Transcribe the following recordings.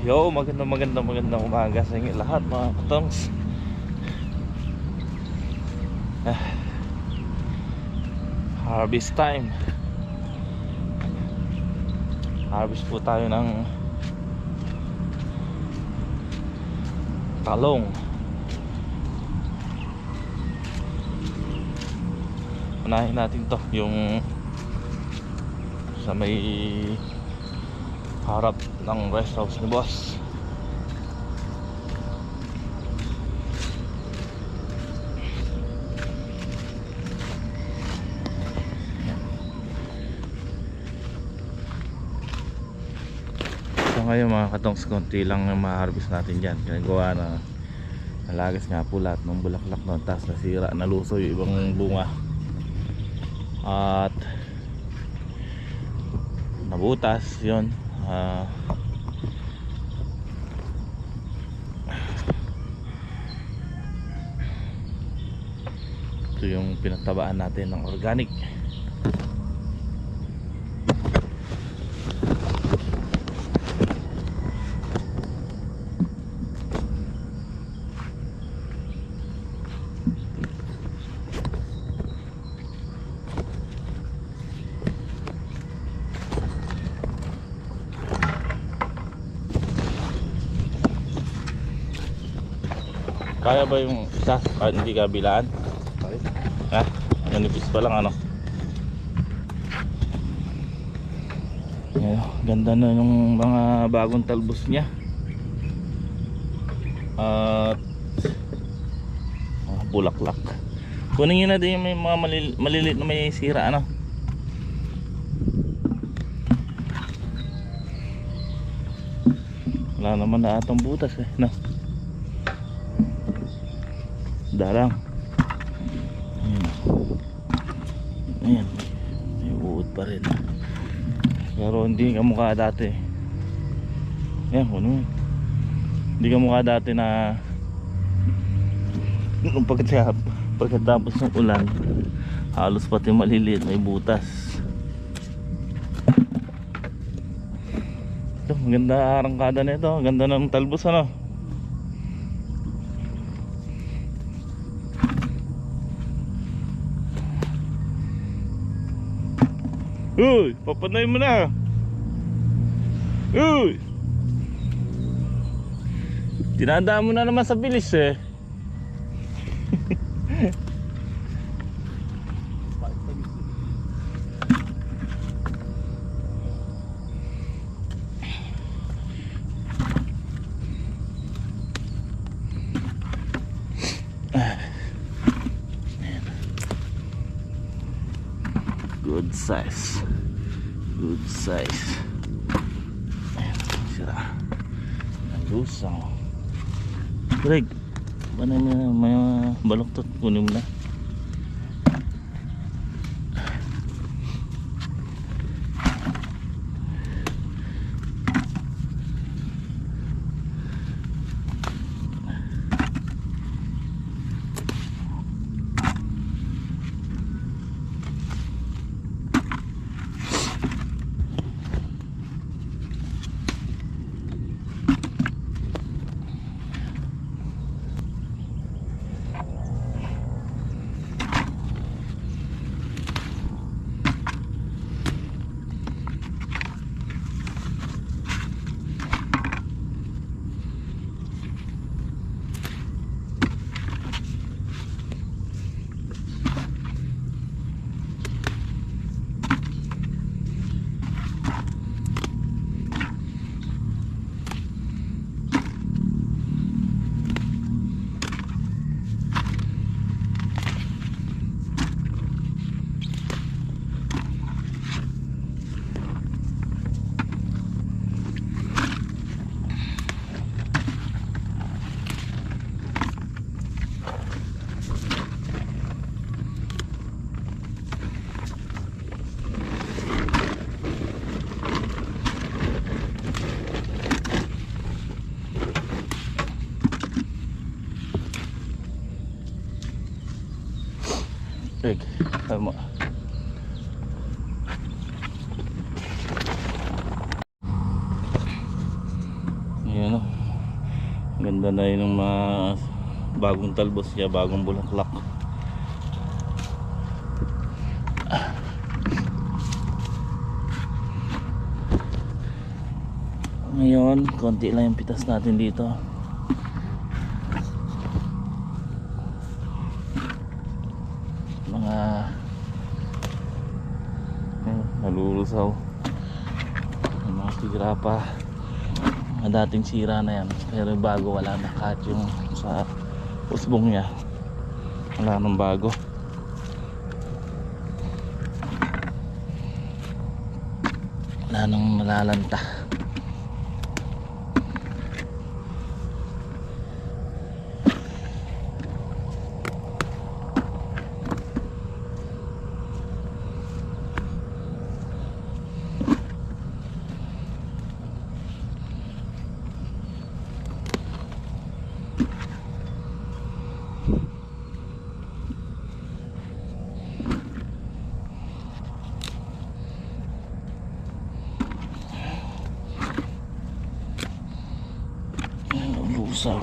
Yo, magandang magandang magandang umaga sa inyo lahat mga katongs. Ah, harvest time. Harvest po tayo ng talong. Unahin natin to, yung sa may harap ng rest house ni boss. So ngayon mga katongs konti lang ang ma-harvest natin dyan. Ginagawa na nalagas nga po lahat ng bulaklak noon tapos nasira naluso yung ibang bunga. At nabutas yon Ah. ito yung pinatabaan natin ng organic kaya ba yung isa? Kahit hindi kabilaan ha? Nanipis pa lang ano? Ayan, ganda na yung mga bagong talbos niya. At ah, bulaklak. Kunin nyo na din yung may mga malil- maliliit na may sira ano? Wala naman na atang butas eh no darang ayan ayan. May uod pa rin. Pero hindi ka mukha dati. Ayan kuno hindi ka mukha dati na nung pagkatapos pagkatapos ng ulan halos pati maliliit may butas. Ito maganda arangkada na ito ganda ng talbos ano Uy, papanay mo na. Uy. Tinadaan mo na naman sa bilis eh. Yun ng mga bagong talbos niya, bagong bulaklak. Ngayon, konti lang yung pitas natin dito. Mga eh, nalulusaw. Mga tira dating sira na yan. Pero bago wala na kahit yung sa usbong niya. Wala nang bago. Wala nang nalalanta. Lusaw.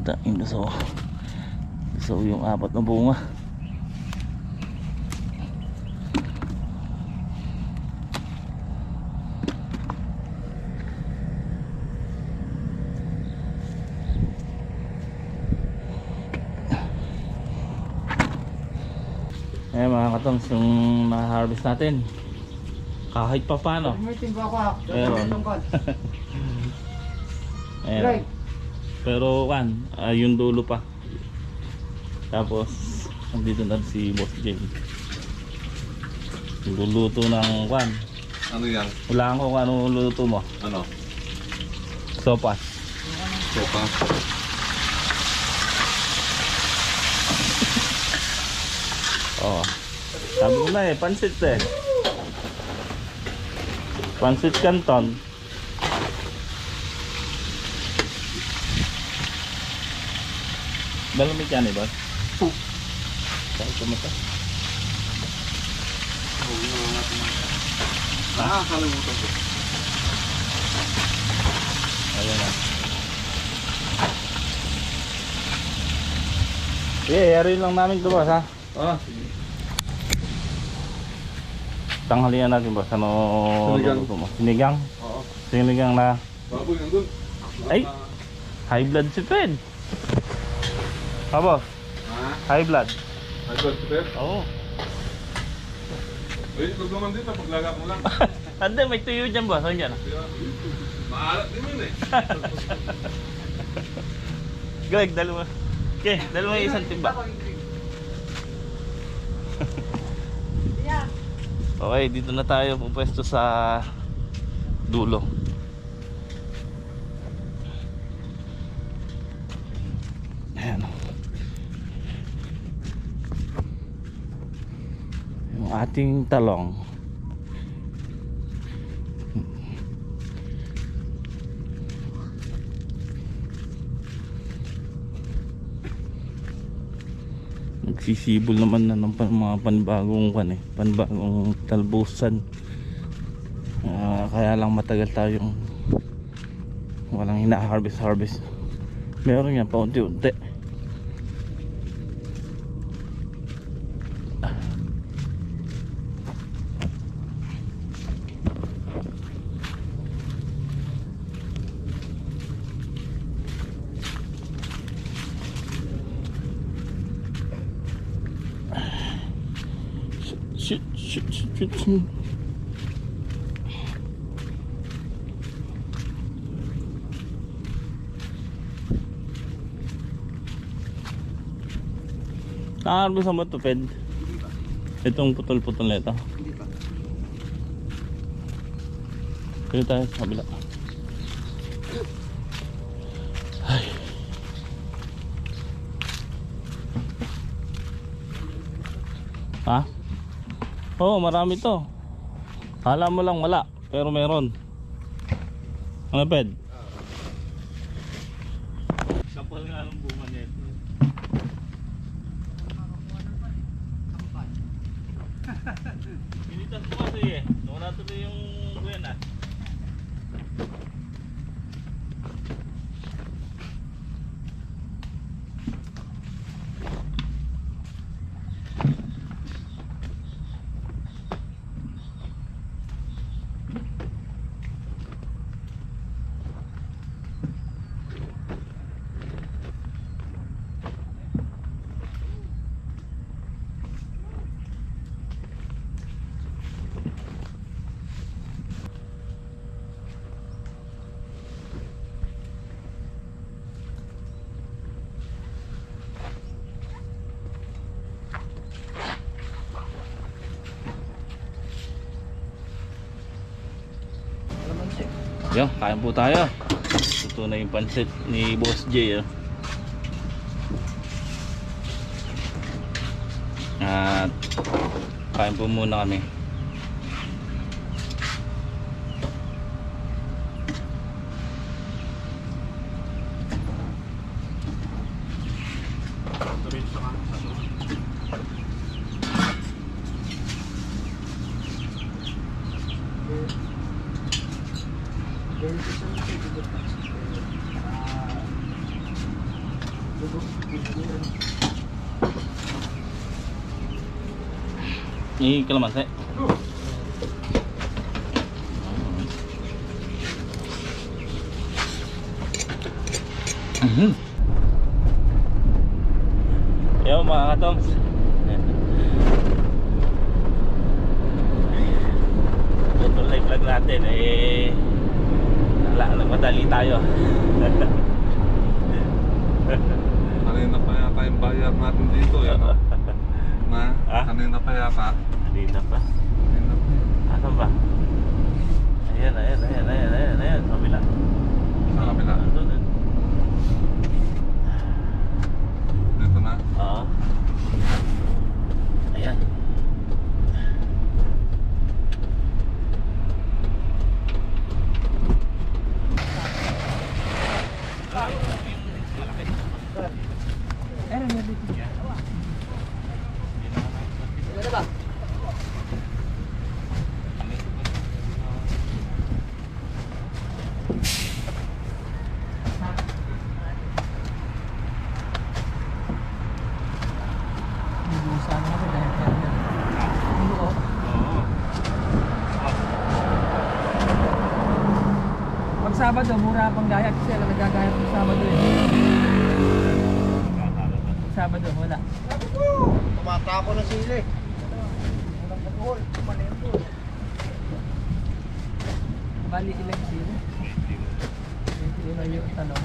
Ito yung lusaw. Lusaw yung apat na bunga. Eh mga katongs, yung ma-harvest natin. Kahit pa paano. Ha. Meron. Pero kan, ah, yung dulo pa. Tapos, nandito na si Boss Jay. Luluto ng kwan. Ano yan? Wala ko kung ano luluto mo. Ano? Sopas. Sopa? Oo. Sabi ko na eh, pansit eh. Pansit canton. Dalamig yan eh, boss. Saan ko mata? Ah, kalimutan ko. Ayan na. Eh, yari lang namin ito boss ha. Ah, Tanghalian natin boss. Ano Sinigang. Sinigang? oo. Sinigang na Baboy nandun. Ay! high blood si Fred. Ha boss? Ha? High blood. Ay, blood pressure? Oo. Ay, ito naman dito. Paglaga mo lang. Ande, may tuyo dyan boss. Ano dyan? Kaya, Maalat din yun eh. Greg, dalawa. Okay, dalawa yung isang timba. Okay, dito na tayo pupwesto sa dulo. Ayan. Yung ating talong. nagsisibol naman na ng mga panbagong kan eh, panbagong talbusan. Ah, kaya lang matagal tayong walang hina-harvest harvest meron yan paunti-unti shoot, shoot. Nakakarbis mo ito, Ped? Itong putol-putol na ito. Hindi pa. Dito tayo sa kabila. Ay. Ha? Oo, marami to. Kala mo lang wala, pero meron. Ano, Ped? Yo, kain po tayo. Ito na yung pansit ni Boss J. Oh. Kain po muna kami. Ini kalamansi. Mhm. Yo mga katoms. Ito live vlog natin eh wala nagmadali tayo. Kanina pa yata yung bayar natin dito. Yan. Ma, Ah? kanina pa yata. Dito pa. Kanina pa. Asan ba? Ayan, ayan, ayan, ayan, ayan, ayan, sa kabila. Sa kabila. Andun, eh. Dito na. Oo. Ayan. Oo. Pag Sabado, mura pang gaya kasi alam nagagaya pag Sabado eh. Sabado, wala. Tumata ako ng sili. Walang alcohol. Kumanento. Bali ilang sila. Hindi na yung tanong.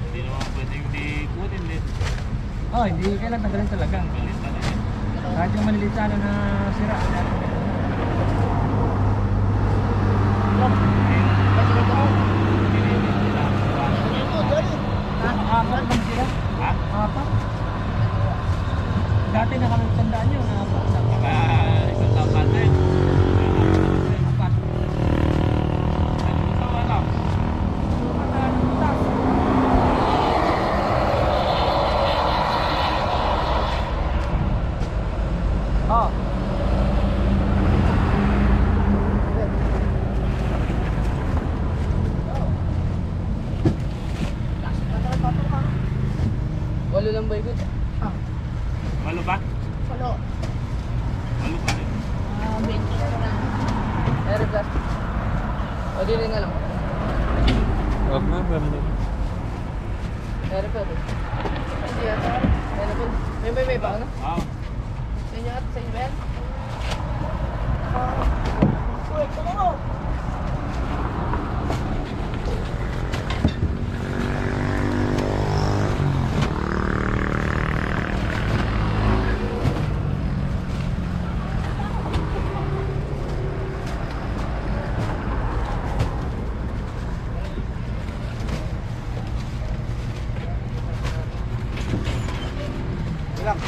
Hindi naman pwedeng di kunin din. Oh, hindi kailan tanggalin talaga. Kahit yung maliliit sana na sira. Ah, apat lang sila. Ha? Apat. Dati na kami tandaan nyo na apat lang. Baka isang taon natin. Apat. Ano sa ano? Oh. Walo lang ba ikot? Ah. Malo ba? Ano? Malo ba rin? Ah, 20 na. Air plus. O di rin nga lang. Wag na, meron na. Air plus. Hindi yata. Air plus. May may may ba ano? Oo. Sa inyo at sa inyo ba yan? Uy, ito mo. Ilang?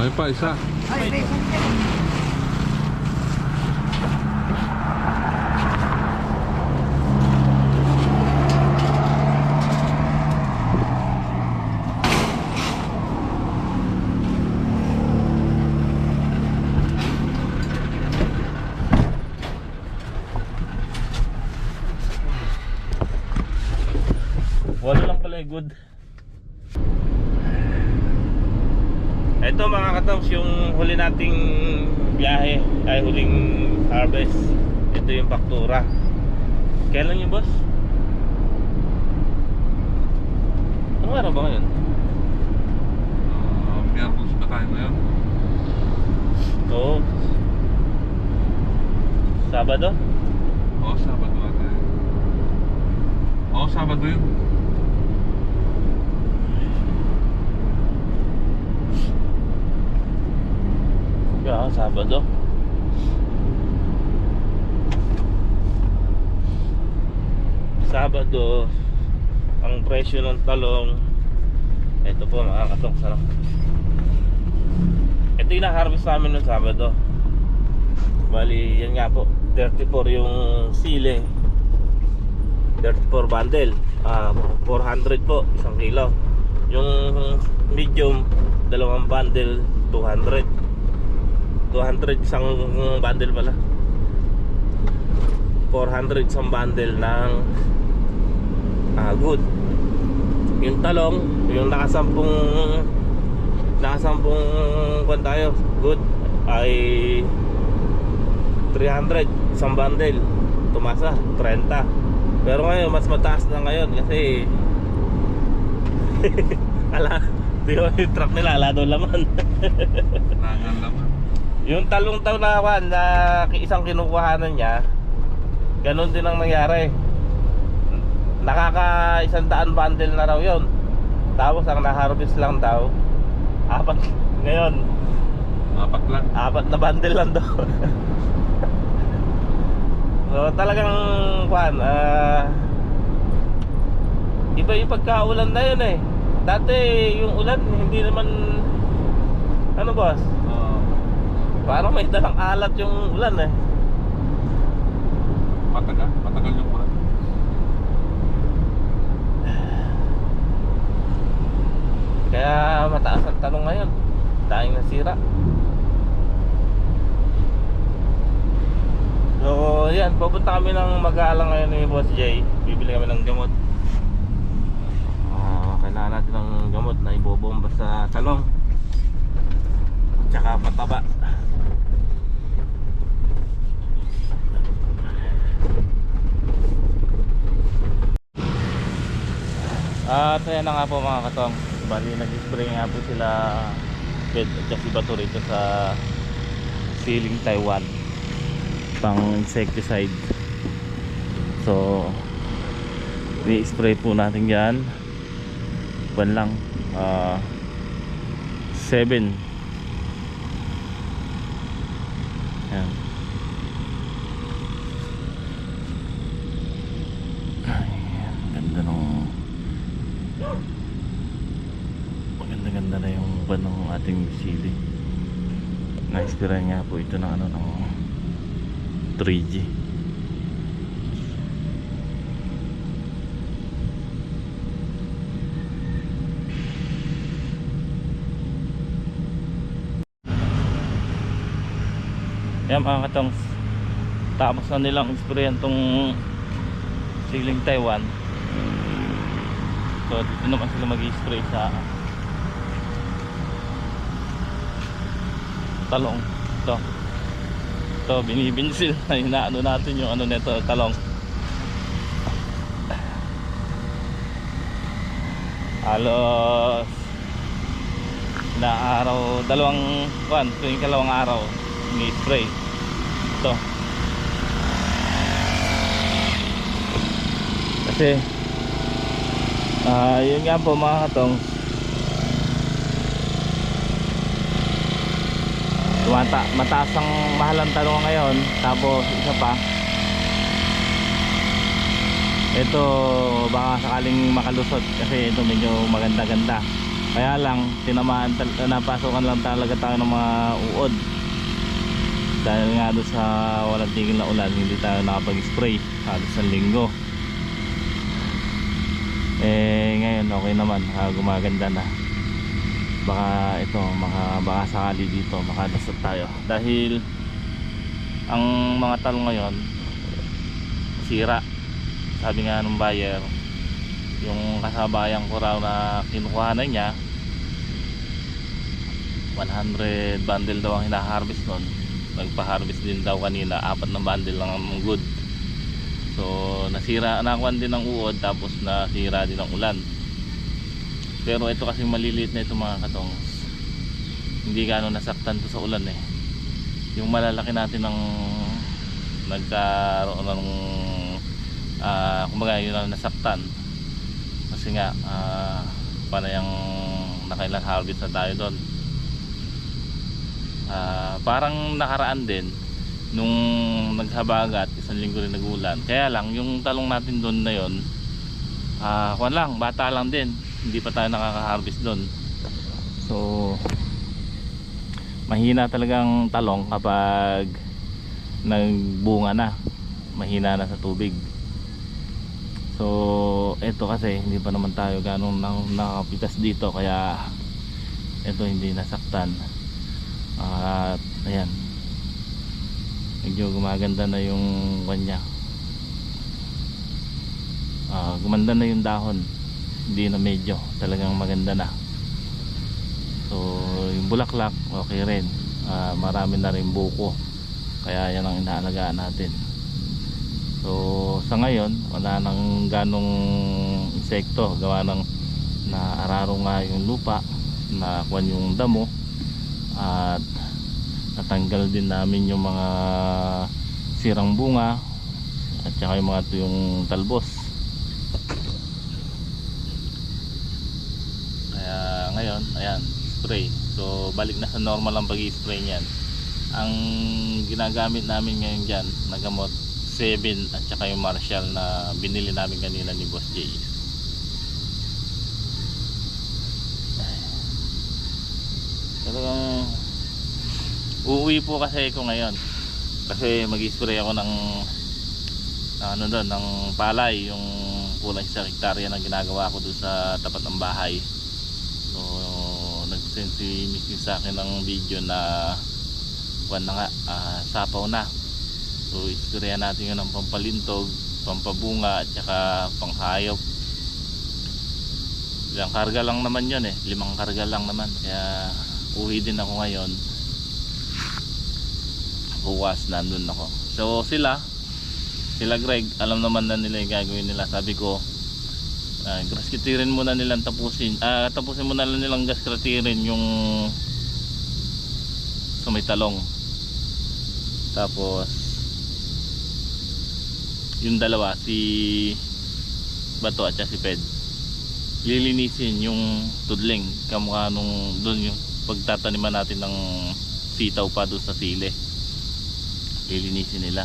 Ay pa, isa. Ay, may good. Ito mga yung huli nating biyahe ay huling harvest. Ito yung faktura. Kailan yung boss? Ano araw ba ngayon? Ah, Miyerkules ba tayo ngayon? Oo. Sabado? Oo, Sabado ata. Oo, Sabado yun. Yeah, Sabado. Sabado, ang presyo ng talong, ito po mga katong sarap. Ito yung na-harvest namin ng Sabado. Bali, yan nga po, 34 yung sile. 34 bundle. Ah, 400 po, isang kilo. Yung medium, dalawang bundle, 200. 200 isang bundle pala. 400 isang bundle ng ah, good. Yung talong yung nakasampung nakasampung kwan tayo good ay 300 isang bundle. Tumasa 30 pero ngayon mas mataas na ngayon kasi ala di ba yung truck nila ala daw laman. Nangan laman. Yung talong taw na kawan na isang kinukuhanan niya, ganun din ang nangyari. Nakaka isang daan bundle na raw yon. Tapos ang na-harvest lang daw, apat ngayon, Apat lang. apat na bundle lang daw. so talagang kwan, ah iba yung pagkaulan na yun eh. Dati yung ulan hindi naman ano boss? Oo. Parang may dalang alat yung ulan eh. Matagal. Matagal yung ulan. Kaya mataas ang tanong ngayon. Daing nasira. So, yan. Pupunta kami ng mag-aalang ngayon ni Boss Jay. Bibili kami ng gamot. Ah, kailangan natin ng gamot na ibobomba sa talong. Tsaka pataba. At ayan na nga po mga katong. Bali nag-spray nga po sila Bed at si Bato rito sa Ceiling Taiwan. Pang insecticide. So Ni-spray po natin yan. Ban lang ah 7 Yan Ay, ganda nung maganda-ganda na yung ban ng ating sili na-inspira nga po ito ng ano ng 3G yan mga katong tapos na nilang inspirayan tong siling Taiwan So dito naman sila mag-spray sa talong. Ito. Ito, binibinsil na inaano natin yung ano nito, talong. Halos na araw, dalawang kwan, tuwing kalawang araw, ni-spray. Ito. Kasi Ah, yun nga po mga katong. Tumata, mataas ang mahal ang talong ngayon. Tapos isa pa. Ito baka sakaling makalusot kasi ito medyo maganda-ganda. Kaya lang tinamaan napasukan lang talaga tayo ng mga uod. Dahil nga doon sa walang tigil na ulan, hindi tayo nakapag-spray halos sa linggo eh ngayon okay naman ah, gumaganda na baka ito maka, baka sakali dito makadasot tayo. Dahil ang mga talong ngayon sira. Sabi nga ng buyer yung kasabayan ko raw na kinukuhanan niya 100 bundle daw ang hinaharvest nun. Nagpa-harvest din daw kanina apat na bundle lang ang good. So nasira nakuhan din ng uod tapos nasira din ng ulan pero ito kasi maliliit na ito mga katong. Hindi gaano nasaktan to sa ulan eh. Yung malalaki natin ng nagkaroon ng ah kumbaga yun ang nasaktan. Kasi nga ah panayang nakailan harvest na tayo doon. Ah, parang nakaraan din nung naghabagat isang linggo rin nagulan kaya lang yung talong natin doon na yon ah kuwan lang bata lang din hindi pa tayo nakaka-harvest doon so mahina talagang talong kapag nagbunga na. Mahina na sa tubig. So eto kasi hindi pa naman tayo ganong nakapitas dito kaya eto hindi nasaktan. At ayan. Medyo gumaganda na yung kanya. Ah, gumanda na yung dahon hindi na medyo. Talagang maganda na. So yung bulaklak okay rin. Ah, marami na rin buko. Kaya yan ang inaalagaan natin. So sa ngayon wala nang ganong insekto. Gawa ng naararo nga yung lupa na kwan yung damo at natanggal din namin yung mga sirang bunga at saka yung mga yung talbos kaya ngayon ayan spray so balik na sa normal ang pag-spray niyan ang ginagamit namin ngayon dyan na gamot 7 at saka yung Marshall na binili namin kanina ni Boss J Talagang uuwi po kasi ako ngayon. Kasi mag-spray ako ng ano doon, ng palay, yung kulang sa hektarya na ginagawa ko doon sa tapat ng bahay. Nag-send si Mrs. sa akin ng video na kuwan na nga, ah, sapaw na. So, isprayan natin yun ng pampalintog, pampabunga at saka panghayop. Ilang karga lang naman yun eh, limang karga lang naman. Kaya uwi din ako ngayon bukas nandun ako so sila sila Greg alam naman na nila yung gagawin nila sabi ko uh, grass kitirin muna nilang tapusin. Ah tapusin muna lang nilang gas kitirin yung sa talong. Tapos yung dalawa si Bato at si Ped lilinisin yung tudling. Kamukha nung doon yung pagtataniman natin ng sitaw pa doon sa sile lilinisin nila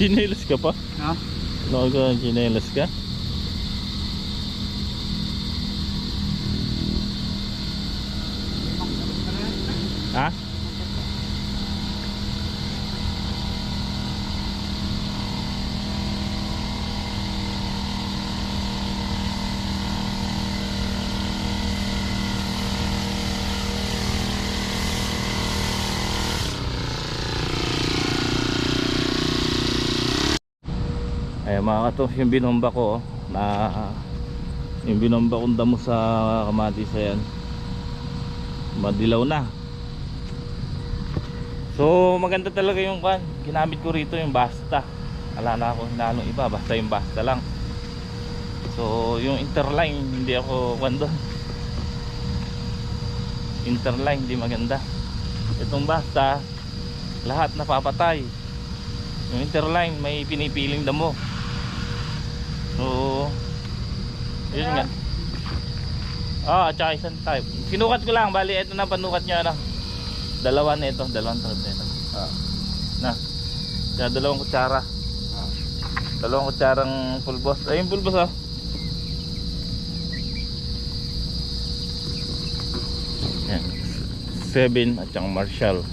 chinelas ka pa? Ha? Nakag ka chinelas ka? Ha? Ay mga katos yung binomba ko oh, na yung binomba kong damo sa kamatis ayan. Madilaw na. So maganda talaga yung kan ginamit ko rito yung basta. Wala na akong hinalong iba basta yung basta lang. So yung interline hindi ako kan interline hindi maganda. Itong basta lahat napapatay. Yung interline may pinipiling damo So, yun nga. Ah, at saka isang type. Kinukat ko lang, bali ito na panukat niya ano. Dalawa na ito, dalawang tulad na ito. Ah. Na. Kaya dalawang kutsara. Ah. Dalawang kutsarang pulbos. Ayun pulbos ah. Yan. Seven at siyang Marshall.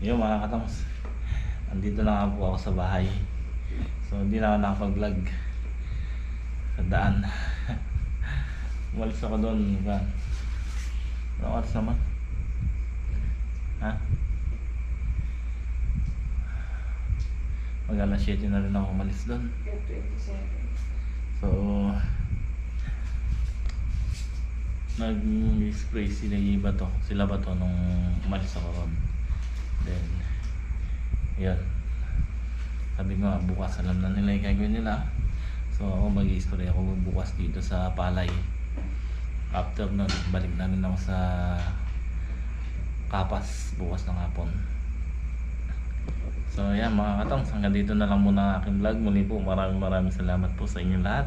Yun mga katamos. Andito na nga po ako sa bahay. So hindi na ako nakapag-vlog sa daan. Umalis ako doon. Ano oras naman? Ha? Mag alas 7 na rin ako umalis doon. So, nag-spray sila iba to. Sila ba to nung umalis ako ron. Then, yun. Sabi ko bukas alam na nila yung gagawin nila. So, ako mag-spray ako bukas dito sa Palay. After na, balik na rin ako sa Kapas bukas ng hapon. So yan mga katongs, hanggang dito na lang muna ang aking vlog. Muli po maraming maraming salamat po sa inyong lahat.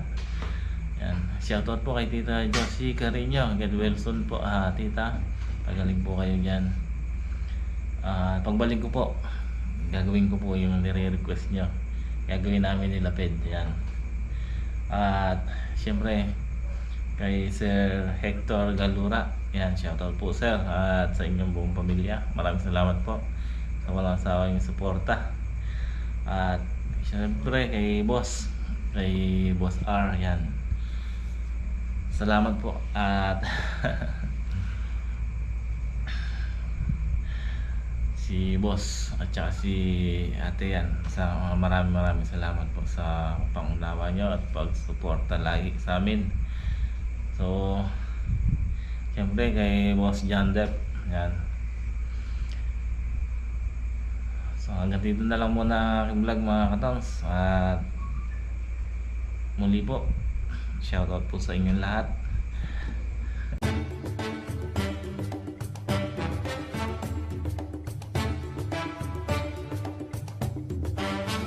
Yan. Shoutout po kay Tita Josie Carino. Get well soon po ah, Tita. Pagaling po kayo dyan. Ah, pagbalik ko po, gagawin ko po yung nire-request nyo. Gagawin namin nila Ped. Yan. At syempre, kay Sir Hector Galura. Yan, shoutout po sir. At sa inyong buong pamilya. Maraming salamat po sa walang sawa yung suporta. At syempre kay boss, kay boss R, yan. Salamat po. At si boss at saka si ate yan. Sa maraming maraming salamat po sa pangunawa nyo at pagsuporta lagi sa amin. So syempre kay boss John Depp yan. So hanggang dito na lang muna aking vlog mga katongs at muli po shoutout po sa inyong lahat